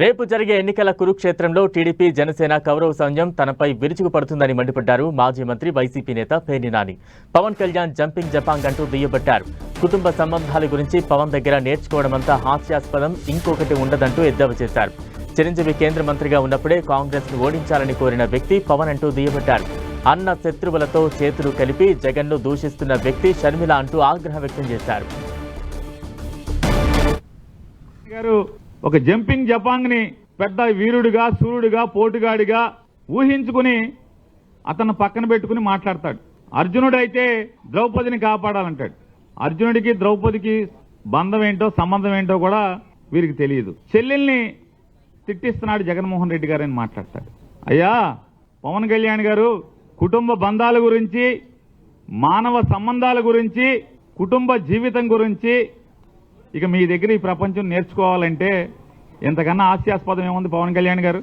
రేపు జరిగే ఎన్నికల కురుక్షేత్రంలో టీడీపీ జనసేన కౌరవ సైన్యం తనపై విరుచుకుపడుతుందని మండిపడ్డారు మాజీ మంత్రి వైసీపీ నేత పేర్ని నాని. పవన్ కళ్యాణ్ జంపింగ్ జపాంగ్ అంటూ దుయ్యబట్టారు. కుటుంబ సంబంధాల గురించి పవన్ దగ్గర నేర్చుకోవడమంతా హాస్యాస్పదం ఇంకొకటి ఉండదంటూ ఎద్దేవా చేశారు. చిరంజీవి కేంద్ర మంత్రిగా ఉన్నప్పుడే కాంగ్రెస్ను ఓడించాలని కోరిన వ్యక్తి పవన్ అంటూ దుయ్యబట్టారు. అన్న శత్రువులతో చేతులు కలిపి జగన్ను దూషిస్తున్న వ్యక్తి షర్మిల అంటూ ఆగ్రహం వ్యక్తం చేశారు. ఒక జంపింగ్ జపాంగ్ని పెద్ద వీరుడిగా సూర్యుడిగా పోటుగాడిగా ఊహించుకుని అతను పక్కన పెట్టుకుని మాట్లాడతాడు. అర్జునుడైతే ద్రౌపదిని కాపాడాలంటాడు. అర్జునుడికి ద్రౌపదికి బంధం ఏంటో సంబంధం ఏంటో కూడా వీరికి తెలియదు. చెల్లెల్ని తిట్టిస్తున్నాడు జగన్మోహన్ రెడ్డి గారు అని మాట్లాడతాడు. అయ్యా పవన్ కళ్యాణ్ గారు కుటుంబ బంధాల గురించి మానవ సంబంధాల గురించి కుటుంబ జీవితం గురించి ఇక మీ దగ్గర ఈ ప్రపంచం నేర్చుకోవాలంటే ఎంతకన్నా హాస్యాస్పదం ఏముంది పవన్ కళ్యాణ్ గారు?